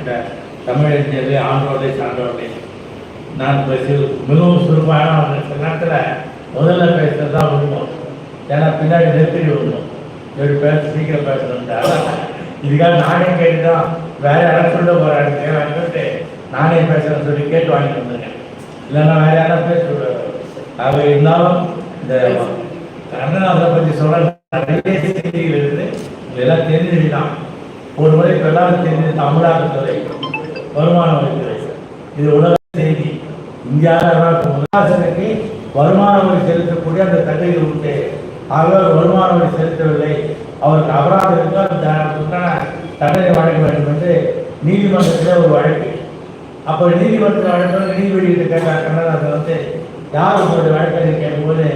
இருக்கின்ற தமிழறிஞர்களே ஆண்டோர்களே சான்றோர்களே நான் பேசி மிகவும் சுருமான ஒரு நேரத்தில் முதல்ல பேசுறது தான் விரும்பும் ஏன்னா பின்னாடி நெருக்கடி விரும்பும் எப்படி பேச சீக்கிரம் பேசணும்னு இதுக்காக நானே கேட்டு தான் வேற யாரும் சொல்ல போறாங்க. நானே பேசுறேன்னு சொல்லி கேட்டு வாங்கிட்டு வந்திருக்கேன். இல்லைன்னா வேற யாரும் பேச சொல்லுவாங்க. ஆக இருந்தாலும் இந்த கண்ணன் அதை பற்றி சொல்ல நிறைய செய்திகள் இருந்து இதெல்லாம் தெரிஞ்சுக்கிட்டான் ஒரு முறை பிரதான செய்தி தெரிஞ்சது தமிழாக்கத்துறை வருமான வரித்துறை இது உலக செய்தி. இந்தியாவில் வருமான வரி செலுத்தக்கூடிய அந்த தகுதி உண்டு. ஆகவே அவர் வருமான வரி செலுத்தவில்லை. அவருக்கு அபராதம் இருந்தால் அதுக்கான தண்டனை வழங்க வேண்டும் என்று நீதிமன்றத்தில் ஒரு வழக்கு. அப்போ நீதிமன்றத்தில் வழக்கம் நீதிபதிகிட்ட கேட்டார் கண்ணதாசன் வந்து யார் உங்களுடைய வழக்கறிஞர் கேட்கும்போது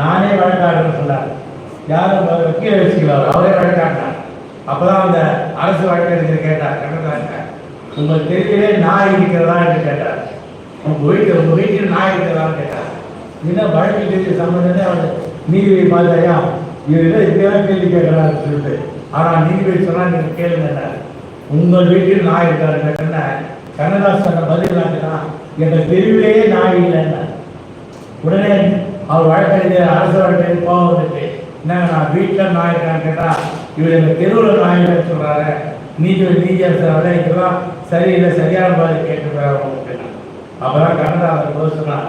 நானே வழக்காடுன்னு சொன்னார். யாரும் வக்கீல வச்சுக்கலாம் அவரே? வழக்காடினார் அப்பதான் அந்த அரசு வழக்கறிஞர் கேட்டார் கண்ணதாசன் உங்கள் தெருவிலே நாய் இருக்கிறதா என்று கேட்டார். உங்க வீட்டு உங்க வீட்டில் நாய் இருக்கிறதான்னு கேட்டார். என்ன வழக்கு தெரிஞ்ச சம்பந்தமே அவர் நீதிபதி பார்த்தாயா இவர் இப்படியெல்லாம் கேள்வி கேட்கறாரு சொல்லிட்டு ஆனால் நீதிபதி சொன்னா நீங்க கேளுங்க உங்கள் வீட்டில் நாய் இருக்காரு கண்ணதாஸ் கண்ணதாசன் பதில் நாட்டுனா எங்கள் தெருவிலேயே நாய் இல்லைன்னா உடனே அவர் வழக்கறிஞர் அரசு வழக்கறிஞர் கோவம் வந்துட்டு என்ன நான் வீட்டில் நாய் இருக்கான்னு கேட்டா இவர் எங்கள் தெருவில் நாயகன் இல்லைன்னு நீதிபதி நீதி நீதி இதெல்லாம் சரியில்லை சரியான பாதி கேட்டுருக்காரு அப்பதான் கண்ணதாசன் போது எங்கள்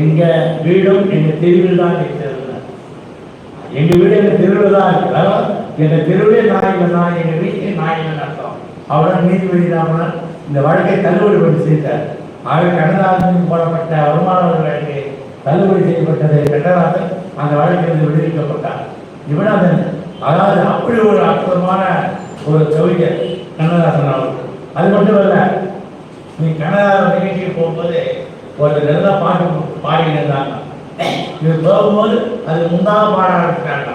எங்க வீடும் எங்கள் தெருவில் தான் இருக்கிறது எங்கள் வீடு எங்கள் தெருவில் தான் இருக்கு. எங்கள் தெருவிலே நாயகன் தான் எங்கள் வீட்டிலே நாயகன் அர்த்தம். அவரால் நீதிபதி ராமன் இந்த வழக்கை தள்ளுபடி பண்ணி செய்தார். ஆக கண்ணதாசனுக்கு போடப்பட்ட வருமான வழக்கு தள்ளுபடி செய்யப்பட்டதை கண்ணதாசன் அந்த வழக்கிலிருந்து விடுவிக்கப்பட்டார். இவனதன் அதாவது அப்படி ஒரு அற்புதமான ஒரு கவிஞர் கண்ணதாசன் அவர்கள். அது மட்டும் இல்ல நீ கண்ணதாசன் நிகழ்ச்சிக்கு போகும்போது ஒரு நல்ல பாட்டு பாடினாங்க இது போகும்போது அது முந்தாக பாட ஆரம்பிச்சாங்க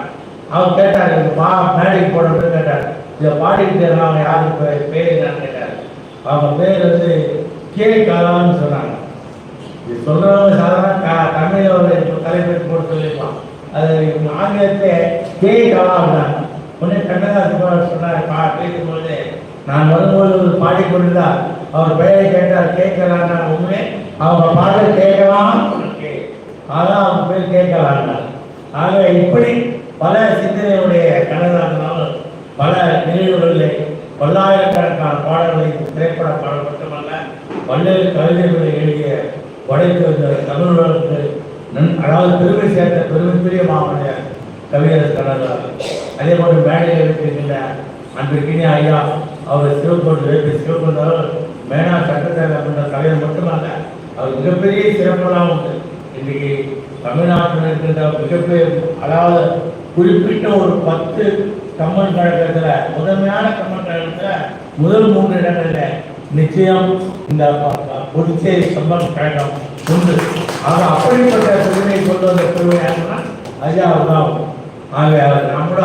அவர் கேட்டார் இது பா மேடைக்கு போடுறது கேட்டார் இதை பாடிட்டு அவங்க யாருக்கு பேர் என்னன்னு கேட்டார். அவங்க பேர் வந்து கே. காலான்னு சொன்னாங்க. இது சொல்றவங்க சாதாரண க- தமிழ்ல ஒரு தலைப்பேர் போட்டு சொல்லியிருப்பான் அது இவங்க ஆங்கிலத்தை கே அப்படின்னாங்க உடனே கண்ணதாசன் சொன்னார் பா பேசும்போது நான் வரும்போது ஒரு பாடிக்கொண்டுதான் அவர் பெயரை கேட்டார் கேட்கலான்னா உண்மை அவங்க பாடல் கேட்கலாம்? கே. அதான் அவங்க பேர் கேட்கலான்னா ஆக இப்படி பல சிந்தனையுடைய கண்ணதாசனால் பல நிகழ்வுகளிலே பல்லாயிரக்கணக்கான பாடல்களை திரைப்பட பாடல் மட்டுமல்ல பல்வேறு கவிதைகளை எழுதிய படைத்து வந்த தமிழர்களுக்கு அதாவது பெருமை சேர்த்த பெருமைக்குரிய மாமனிதர் கவிஞர் கண்ணதாசன் அதே போன்று மேடையில் இருக்கின்ற அன்பிற்கினிய ஐயா அவர் சிவக்கொண்டு வேட்டு சிவக்கொண்டு மேனா சட்டத்தேவை அப்படின்ற கவிஞர் மட்டுமல்ல அவர் மிகப்பெரிய சிறப்பெல்லாம் உண்டு. இன்றைக்கு தமிழ்நாட்டில் இருக்கின்ற மிகப்பெரிய அதாவது குறிப்பிட்ட ஒரு பத்து கம்மன் கழகத்தில் முதன்மையான கம்மன் கழகத்தில் முதல் மூன்று இடங்களில் நிச்சயம் இந்த புதுச்சேரி கம்மன் கழகம் உண்டு. ஆக அப்படிப்பட்ட பெருமையை கொண்டு வந்த பெருமை யாருன்னா ஐயா தான் ஆக அவர் நம்மள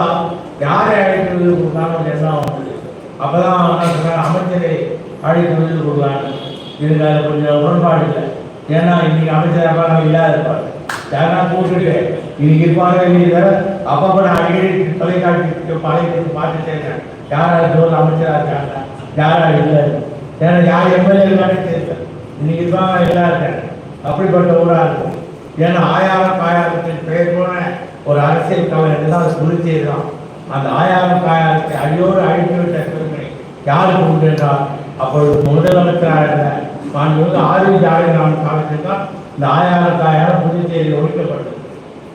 யாரை அழைக்கிறது கொடுத்தாலும் எல்லாம் வந்தது அப்பதான் என்ன சொன்னார், அமைச்சரை அழைக்கிறது கொடுக்கலாம் இதுல கொஞ்சம் உடன்பாடு இல்லை. ஏன்னா இன்னைக்கு அமைச்சராக நம்ம இல்லாத இருப்பார் யாரா கூப்பிட்டு இன்னைக்கு இருப்பாங்க இன்னைக்கு வேற அப்பப்ப நான் அடிக்கடி தொலைக்காட்சி பழைய பார்த்துட்டே இருக்கேன். யாரா ஜோல் அமைச்சரா இருக்காங்க யாரா இல்லை ஏன்னா யார் எம்எல்ஏ இருக்கானே தெரியல. இன்னைக்கு இருப்பாங்க எல்லாம் இருக்காங்க அப்படிப்பட்ட ஊரா இருக்கும் ஏன்னா ஆயாரம் காயாரத்தின் பெயர் போன ஒரு அரசியல் கவலை தான் புதுச்சேரி தான் அந்த ஆயாரம் காயாரத்தை அடியோடு அழித்து விட்ட பெருமை யாருக்கு உண்டு என்றால் அப்பொழுது முதலமைச்சராக இருந்த மாண்புமிகு ஆதிவி ஆளுநர் காலத்தில் தான் இந்த ஆயாரம் காயாரம் புதுச்சேரி ஒழிக்கப்பட்டது.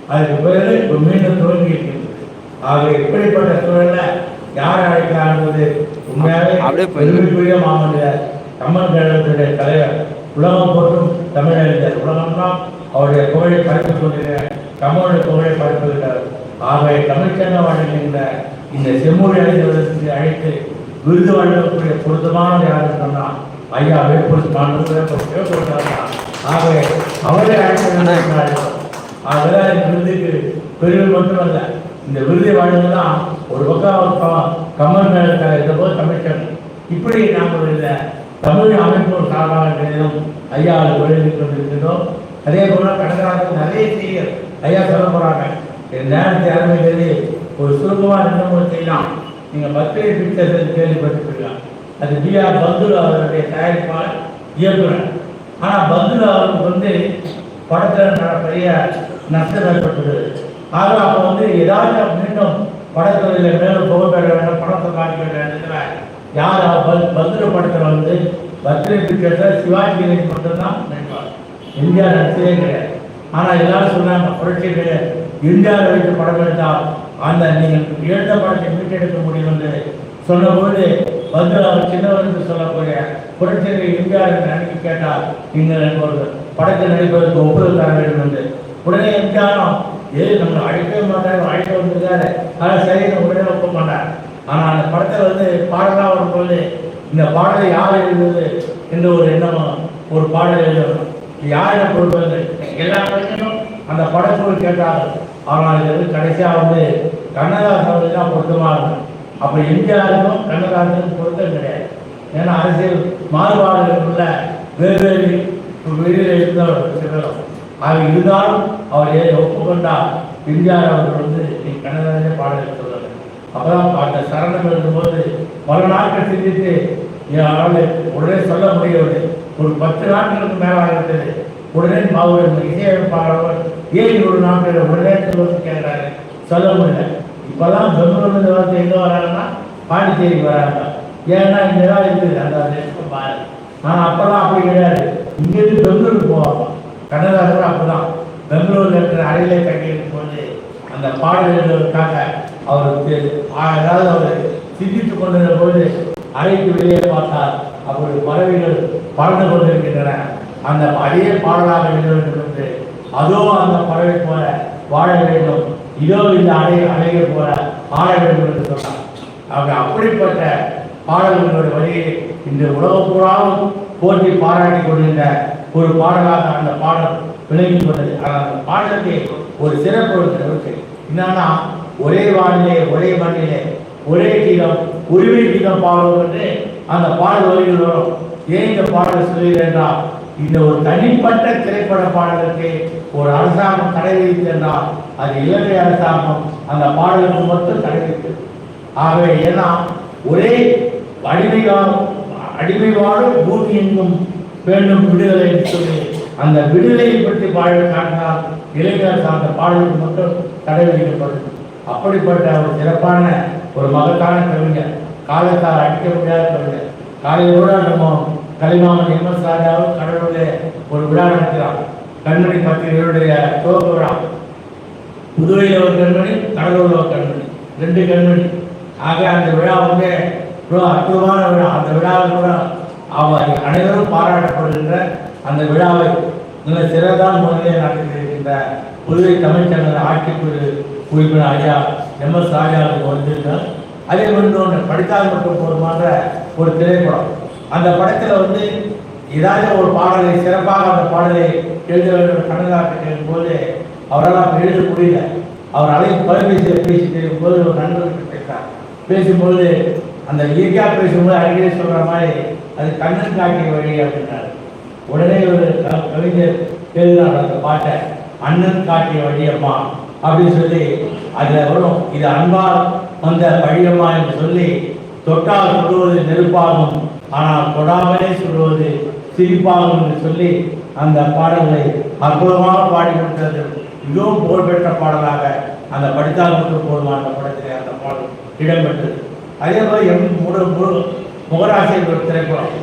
அதுக்கு பிறகு இப்போ மீண்டும் துவங்கி இருக்கின்றது ஆக இப்படிப்பட்ட சூழல்ல யார் அழைக்கிறார் என்பது போய் பெருமைக்குரிய மாமனிதர் கம்மன் கழகத்துடைய தலைவர் உலகம் போற்றும் தமிழறிஞர் உலகம்லாம் அவருடைய புகழை பரப்பிக் கொண்டிருக்கிற கம்மனுடைய புகழை பரப்புகிறார் ஆகவே தமிழ்ச்சங்க வாழ்கின்ற இந்த செம்மொழி அறிஞர்களுக்கு அழைத்து விருது வழங்கக்கூடிய பொருத்தமான யாருன்னு சொன்னால் ஐயா வேப்பூர் ஆகவே அவரே அழைத்து அதெல்லாம் விருதுக்கு பெருமை மட்டுமல்ல இந்த விருதை வழங்கலாம் ஒரு பக்கம் கமல் மேல இருந்த போது தமிழ்ச்சன் இப்படி நாம் இல்லை தமிழ் அமைப்பு சார்பான தினம் ஐயா விழுந்து கொண்டிருக்கிறோம் அதே போல கடற்கரை நிறைய செய்திகள் ஐயா சொல்ல போறாங்க. என் நேரத்தை ஆரம்பிக்கிறது ஒரு சுருக்கமாக ரெண்டு மூணு செய்யலாம். நீங்கள் பத்திரிகை பிக்சர் கேள்விப்பட்டிருக்கலாம் அது பி ஆர் பந்துலு அவருடைய தயாரிப்பாளர் இயக்குனர். ஆனால் பந்துலு அவருக்கு வந்து படத்தில் பெரிய நஷ்டம் ஏற்பட்டது ஆக அப்போ வந்து ஏதாவது மீண்டும் படத்துறையில் மேலும் புகழ் பெற வேண்டும் படத்தை காட்டி வேண்டும் யார் ப- படத்தில் பர்த்டே பிக்சர்ஸில் சிவாஜி கணேஷ் மட்டும்தான் எம்ஜிஆர் இந்தியா நடிச்சதே கிடையாது. ஆனால் எல்லாரும் சொன்னாங்க புரட்சி கிடையாது எம்ஜிஆர் வைத்து படம் எடுத்தால் அந்த நீங்கள் எழுந்த படத்தை மீட்டெடுக்க முடியும் என்று சொன்னபோது வந்து அவர் சின்னவர் என்று சொல்லக்கூடிய புரட்சியில் இந்தியாவில் நினைக்க கேட்டால் நீங்கள் ஒரு படத்தை நடிப்பதற்கு ஒப்புதல் தர வேண்டும் என்று. உடனே எம்ஜிஆரும் ஏ நம்ம அழைக்கவே மாட்டாங்க அழைக்க வந்திருக்காரு. ஆனால் சரி உடனே ஒப்ப மாட்டார் ஆனால் அந்த படத்தில் வந்து பாடலாம் இந்த பாடலை யார் எழுதுவது என்ற ஒரு எண்ணம் ஒரு பாடல் எழுதணும். யாரிடம் கொடுப்பது எல்லா கலைஞரும் அந்த படக்குழு கேட்டார்கள் ஆனால் இது வந்து கடைசியாக வந்து கண்ணதாசன் அவர்கள் தான் பொருத்தமாக இருக்கும் அப்போ எம்ஜிஆருக்கும் கண்ணதாசனுக்கும் பொருத்தம் கிடையாது. ஏன்னா அரசியல் மாறுபாடுகளுக்குள்ள வெவ்வேறு வெளியில் இருந்தவர் சிவரம் ஆக இருந்தாலும் அவர் ஏ ஒப்புக்கொண்டால் எம்ஜிஆர் அவர்கள் வந்து நீ கண்ணதாசனே பாடல் சொல்லுங்கள் அப்பதான் அந்த சரணம் எழுதும்போது பல நாட்கள் சிந்தித்து என்னால் உடனே சொல்ல முடியவில்லை. ஒரு பத்து நாட்களுக்கு மேலாக இருந்தது உடனே அவர் இசையமைப்பாளர் ஏன் ஒரு நாட்கள் உடனே சொல்லுவது கேட்கிறாரு சொல்ல முடியல. இப்பதான் பெங்களூர்ல வந்து எங்கே வராங்கன்னா பாண்டிச்சேரிக்கு வராங்க. ஏன்னா இங்கதான் இருக்குது. அந்த நெருக்கம் பாரு ஆனால் அப்போல்லாம் அப்படி கிடையாது. இங்கேருந்து பெங்களூருக்கு போவாங்க. அப்போ தான் பெங்களூர்ல இருக்கிற அறையிலே தங்கியிருக்கும் போது அந்த பாடல்களுக்காக அவருக்கு அவர் அதாவது அவர் சிந்தித்து கொண்டிருந்த போது அறைக்கு வெளியே பார்த்தார். அவருடைய பறவைகள் பறந்து கொண்டிருக்கின்றன. அந்த அதே பாடலாக எழுத வேண்டும் என்று அதோ அந்த பறவை போல வாழ வேண்டும். இதோ இந்த அலை அலைகள் போல ஆட வேண்டும் என்று சொன்னார். அவங்க அப்படிப்பட்ட பாடல்களுடைய வழியை இந்த உலகம் பூராவும் போற்றி பாராட்டி கொண்டிருந்த ஒரு பாடலாக அந்த பாடல் விளங்கி கொண்டது. ஆனால் அந்த பாடலுக்கு ஒரு சிறப்பு இருக்கு என்னன்னா ஒரே வானிலே ஒரே மண்ணிலே ஒரே கீதம் உரிமை கீதம் பாடுவோம் என்று அந்த பாடல் வரிகள் வரும். ஏன் இந்த பாடல் சொல்கிறேன் என்றால் இந்த ஒரு தனிப்பட்ட திரைப்பட பாடலுக்கு ஒரு அரசாங்கம் தடை விதித்து என்றால் அது இலங்கை அரசாங்கம் அந்த பாடலுக்கு மட்டும் தடை விதித்தது ஆகவே ஏன்னா ஒரே அடிமை அடிமை வாழும் பூமி எங்கும் வேண்டும் விடுதலை என்று சொல்லி அந்த விடுதலையை பற்றி பாடல் காட்டினால் இளைஞர் அந்த பாடலுக்கு மட்டும் தடை விதிக்கப்பட்டது அப்படிப்பட்ட ஒரு சிறப்பான ஒரு மகத்தான கவிஞர். காலத்தால் அடிக்க முடியாத கவிஞர். காலையோட நம்ம கலைமாமன் எம்எஸ் ராஜாவும் கடலூரில் ஒரு விழா நடத்துகிறார் கண்மணி பத்திரிகையுடைய துவக்க விழா. புதுவையில் ஒரு கண்மணி கடலூரில் ஒரு கண்மணி. ரெண்டு கண்மணி. ஆக அந்த விழா வந்து ரொம்ப அற்புதமான விழா. அந்த விழாவில் கூட அவர் அனைவரும் பாராட்டப்படுகின்ற அந்த விழாவை மிக சிறதான் முறையை நடத்தி இருக்கின்ற புதுவை தமிழ்ச்சங்க ஆட்சிக்குழு உறுப்பினர் ஐயா எம் எஸ் ராஜா வந்திருந்தார். அதே வந்து ஒன்று படித்தால் மட்டும் போதுமான ஒரு திரைப்படம். அந்த படத்தில் வந்து ஏதாவது ஒரு பாடலை சிறப்பாக அந்த பாடலை எழுத வேண்டும் கண்ணதாசன் கேட்கும்போது அவரால் அப்ப எழுத முடியல. அவர் அழைப்பு தொலைபேசியில் பேசிட்டு போது ஒரு நண்பர்கள் கேட்டார். பேசும்போது அந்த இயற்கையாக பேசும்போது அடிக்கடி சொல்கிற மாதிரி அது கண்ணன் காட்டிய வழி அப்படின்னாரு. உடனே ஒரு கவிஞர் எழுதினார் அந்த பாட்டை அண்ணன் காட்டிய வழியம்மா அப்படின்னு சொல்லி அதில் வரும். இது அன்பால் வந்த பழியம்மா என்று சொல்லி தொட்டால் சொல்லுவது நெருப்பாகும் ஆனால் தொடாமலே சொல்வது சிரிப்பாகும் என்று சொல்லி அந்த பாடல்களை அற்புதமாக பாடி கொடுத்தது மிகவும் புகழ்பெற்ற பாடலாக அந்த படித்தால் மட்டும் போதுமான அந்த படத்திலே அந்த பாடல் இடம்பெற்றது. அதே மாதிரி எம் முரு முரு முகராசியர் ஒரு திரைப்படம்.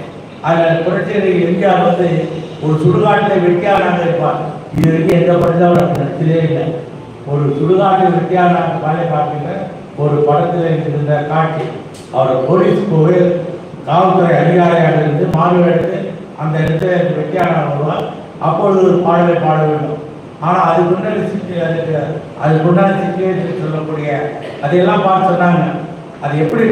அதில் புரட்சியர் எம்ஜிஆர் வந்து ஒரு சுடுகாட்டில் வெட்டியாக இருப்பார் இது வரைக்கும் எந்த படித்தாலும் நடிச்சதே இல்லை. ஒரு சுடுகாட்டில் வெட்டியாராக வேலை பார்க்கிற ஒரு படத்தில் இருந்த காட்சி. அவர் போலீஸ் போய் காவல்துறை அதிகாரியாக இருந்து மாறு எடுத்து அந்த இடத்துல வெட்டியாராக வருவார் அப்பொழுது ஒரு பாடலை பாட வேண்டும். ஆனால் அதுக்குண்டான சிச்சு அதுக்கு அதுக்குண்டான சிச்சுவேஷன் சொல்லக்கூடிய அதையெல்லாம் பார்த்து சொன்னாங்க. அது எப்படி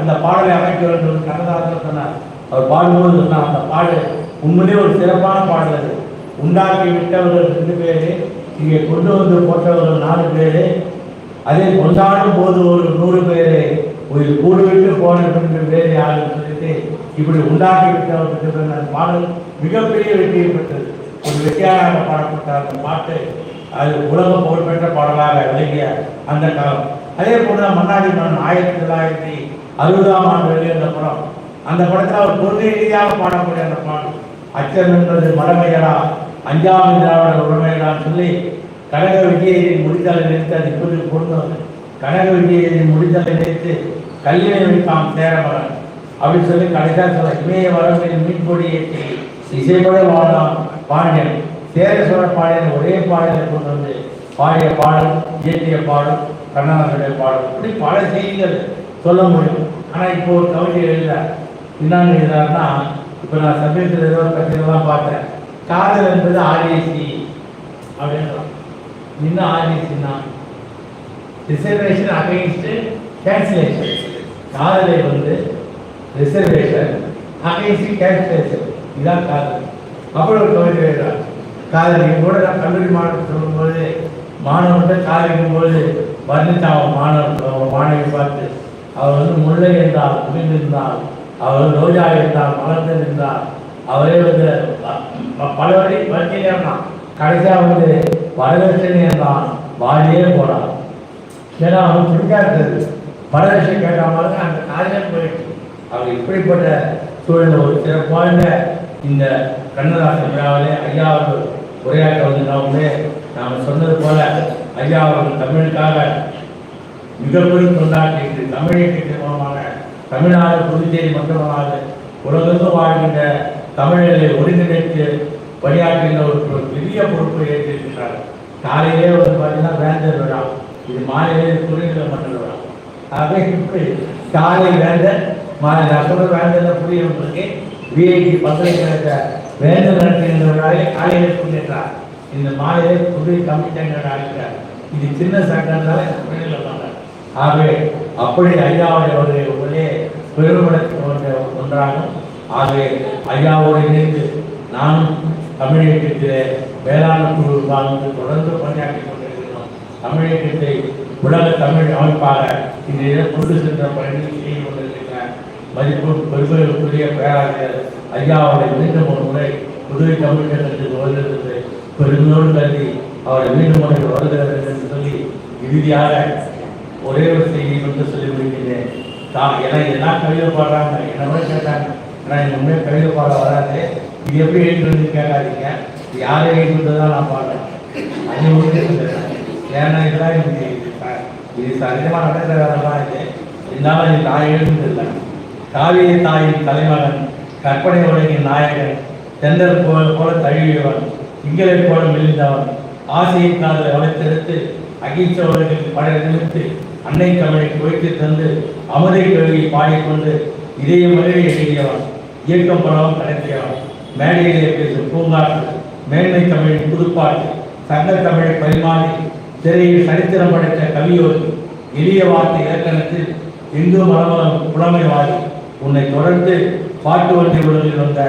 அந்த பாடலை அமைக்க வேண்டும் கண்ணதாசன் சொன்னார். அவர் பாடும்போது சொன்னார் அந்த பாடல் உண்மையிலே ஒரு சிறப்பான பாடல் அது. உண்டாக்கி விட்டவர்கள் ரெண்டு பேர் இங்கே கொண்டு வந்து போட்டவர்கள் நாலு பேரு அதே கொண்டாடும் போது ஒரு நூறு பேரு ஒரு கூடு விட்டு போன ரெண்டு பேர் யாருன்னு சொல்லிட்டு இப்படி உண்டாக்கி விட்டவர்கள் அந்த பாடல் மிகப்பெரிய வெற்றியை பெற்றது. ஒரு வெற்றியாக பாடப்பட்ட அந்த பாட்டு. அது உலக புகழ்பெற்ற பாடலாக விளங்கிய அந்த காலம். அதே போல மன்னாடி மன்னன் ஆயிரத்தி தொள்ளாயிரத்தி அறுபதாம் ஆண்டு வெளியிருந்த படம். அந்த படத்தில் அவர் கொள்கை ரீதியாக பாடக்கூடிய அந்த பாடல். அச்சம் என்பது மடமையடா அஞ்சாவது திராவிட உடமையடான்னு சொல்லி கனக விஜயரின் முடித்தலை நினைத்து அது இப்போது பொருந்தவர் வந்து கனக விஜயரின் முடித்தலை நினைத்து கல்வியை வைத்தாம் சேரவரன் அப்படின்னு சொல்லி கடைசியா சொல்ல இமய வரம்பில் மீன்கொடி ஏற்றி இசைப்பட வாழலாம் பாண்டியன். சேர சோழ பாண்டியன் ஒரே பாடலை கொண்டு வந்து பாடிய பாடல் இயற்றிய பாடல் கண்ணதாசனுடைய பாடல். இப்படி பல செய்திகள் சொல்ல முடியும். ஆனால் இப்போ ஒரு கவிதை இல்லை. என்னன்னு எழுதாருன்னா இப்போ நான் சமீபத்தில் ஏதோ ஒரு கட்சியெல்லாம் பார்த்தேன். காதல் என்பது ஆர்ஏசி அப்படின்றான் என்ன ஆர்ஏசின்னா ரிசர்வேஷன் அகைன்ஸ்ட் கேன்சலேஷன் காதலை வந்து ரிசர்வேஷன் அகைன்ஸ்ட் கேன்சலேஷன் இதான் காதல். அப்புறம் ஒரு கவிதை எழுதுறார் காதல் கூட நான் கல்லூரி மாணவன் சொல்லும்போது மாணவர்கள் காதலிக்கும் போது வர்ணித்தான் மாணவன் மாணவி பார்த்து அவர் வந்து முல்லை என்றால் குவிந்திருந்தால் அவர் ரோஜா என்றால் மலர்ந்திருந்தால் அவரே வந்து பல வழி வரிசையிலாம் கடைசியாக வந்து வரதட்சணை தான் வாழியே போனான். ஏன்னா அவன் பிடிக்காது வரதட்சணை கேட்டாமல் அந்த காரியம் போயிடுச்சு. அவர் இப்படிப்பட்ட சூழலில் ஒரு சிறப்பான இந்த கண்ணதாசன் விழாவிலே ஐயா அவர்கள் உரையாற்ற வந்திருந்தாங்களே நாம் சொன்னது போல ஐயா அவர்கள் தமிழுக்காக மிகப்பெரும் தொண்டாற்றி தமிழகத்தின் மூலமாக தமிழ்நாடு புதுச்சேரி மட்டுமல்லாது உலகெங்கும் வாழ்கின்ற தமிழர்களை ஒருங்கிணைத்து பணியாற்றுகின்ற ஒரு பெரிய பொறுப்பை ஏற்றிருக்கிறார். காலையிலே வந்து பார்த்தீங்கன்னா வேந்தர் விழா. இது மாலையிலே துறைநிலை மண்டல விழா. ஆகவே இப்படி காலை வேந்தர் மாலை நான் வேந்தர் புரிய உங்களுக்கு விஐடி பல்கலைக்கழக வேந்தர் நடத்துகின்ற விழாவை காலையிலே சொல்லிட்டார் இந்த மாலையிலே புதிய கமிட்டங்கள் அழைக்கிறார் இது சின்ன சட்டம்னால துறைநிலை மண்டலம் ஆகவே அப்படி ஐயாவுடைய ஒரு உள்ளே பெருமிடத்தை ஒன்றாகும். ஆகவே ஐயாவோடு இணைந்து நானும் தமிழகத்திலே வேளாண் குழு வாழ்ந்து தொடர்ந்து பணியாற்றி கொண்டிருக்கிறோம். தமிழகத்தை உலக தமிழ் அமைப்பாக இன்றைய கொண்டு சென்ற பணியில் செய்து கொண்டிருக்கின்ற மதிப்பு பெருமைக்குரிய பேராசிரியர் ஐயாவோட மீண்டும் ஒரு முறை புதுவை தமிழ் வருகிறது. பெருமையோடு கருதி அவரை மீண்டும் முறை வருகிறது என்று சொல்லி இறுதியாக ஒரே ஒரு செய்தி என்று சொல்லி முடிக்கிறேன் தான் ஏன்னா என்ன கவிதை பாடுறாங்க. என்ன கேட்டாங்க. ஆனால் எனக்கு உண்மையாக கவிதை பாட வராது. இது எப்படி எழுதுறது கேட்காதீங்க. இது யாரை எழுதுறது நான் பாடுறேன். அது ஒன்று ஏன்னா இதெல்லாம் எனக்கு இது இது சகஜமாக நடக்கிற வேலை தான் இது. இருந்தாலும் இது நான் எழுதுனதில்லை காவிரி தாயின் தலைமகன் கற்பனை உலகின் நாயகன் தென்றல் போல போல தழுவியவன் திங்களை போல மெலிந்தவன் ஆசையின் காதலை வளைத்தெடுத்து அகிச்ச உலகில் படை நிமித்து அன்னை தமிழை குவைத்து தந்து அமுதை கழுவி பாடிக்கொண்டு இதய மொழியை செய்யலாம். இயக்கம் பலம் கடத்தியவன் மேடையிலே பேசும் பூங்காற்று மேன்மை தமிழின் புதுப்பாட்டு சங்க தமிழை பரிமாறி திரையில் சரித்திரம் படைத்த கவியோர் எளிய வார்த்தை இலக்கணத்தில் இந்து மரபலம் புலமைவாதி உன்னை தொடர்ந்து பாட்டு வண்டி உலகில் வந்த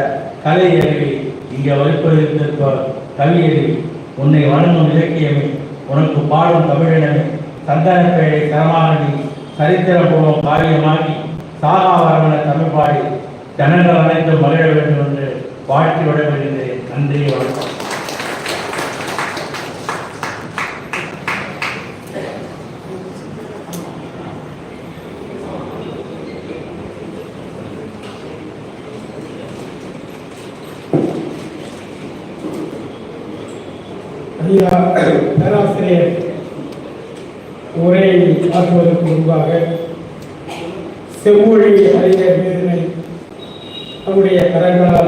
கலை அறிவி இங்கே வைப்பதிருந்திருப்ப கவி அறிவி உன்னை வணங்கும் இலக்கியமே உனக்கு பாடும் தமிழினமே சந்தன பேழை தரமாக நீ சரித்திர காரியமாகி சாகா வரவன தமிழ் பாடி ஜனங்கள் அனைத்தும் மகிழ வேண்டும் என்று வாழ்த்தி விடவிருந்தேன் நன்றி வணக்கம். பேராசிரியர் உரையை ஆற்றுவதற்கு முன்பாக செம்மொழி அறிஞர் விருதினை நம்முடைய கரங்களால்